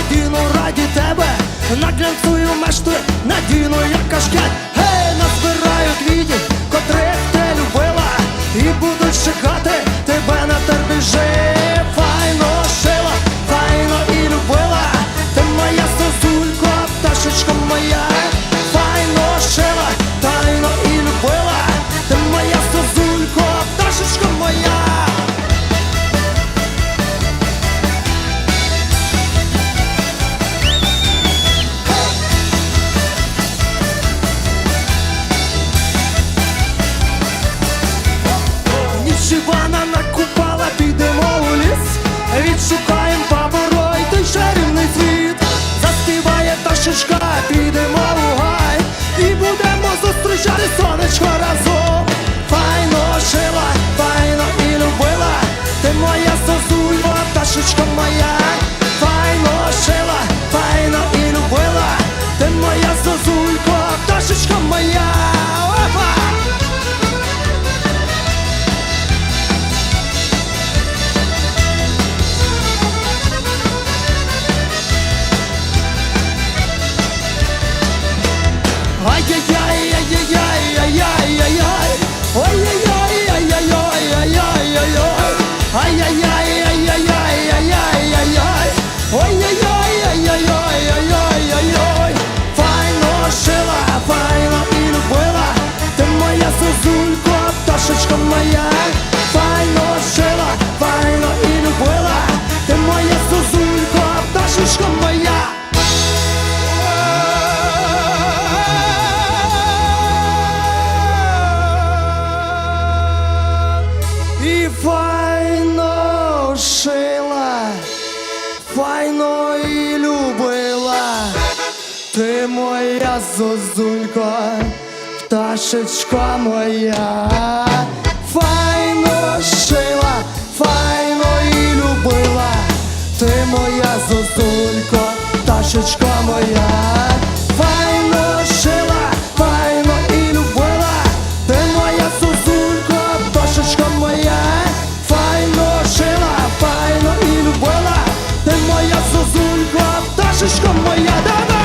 надіну раді тебе, наклянцую мешти, надіну, як кашкет, гей, назбирають віді, котрих ти любила, і будуть чекати тебе на терміжи. Сонечко разом. Файно жила, файно і любила, ти моя созулька, ташечка моя, файно жила, файно і любила, ти моя созулька, ташечка моя. Опа! Зозулько, пташечка моя Файно шила, файно і любила. Ти моя зозулько, пташечка моя. І файно шила, файно і любила, ти моя зозулька, пташечка моя, файно шила, файно і любила, ти моя зозулька, пташечка моя, файно шила, файно і любила, ти моя зозулька, пташечка моя, файно шила, файно і любила, ти моя зозулька, пташечка моя.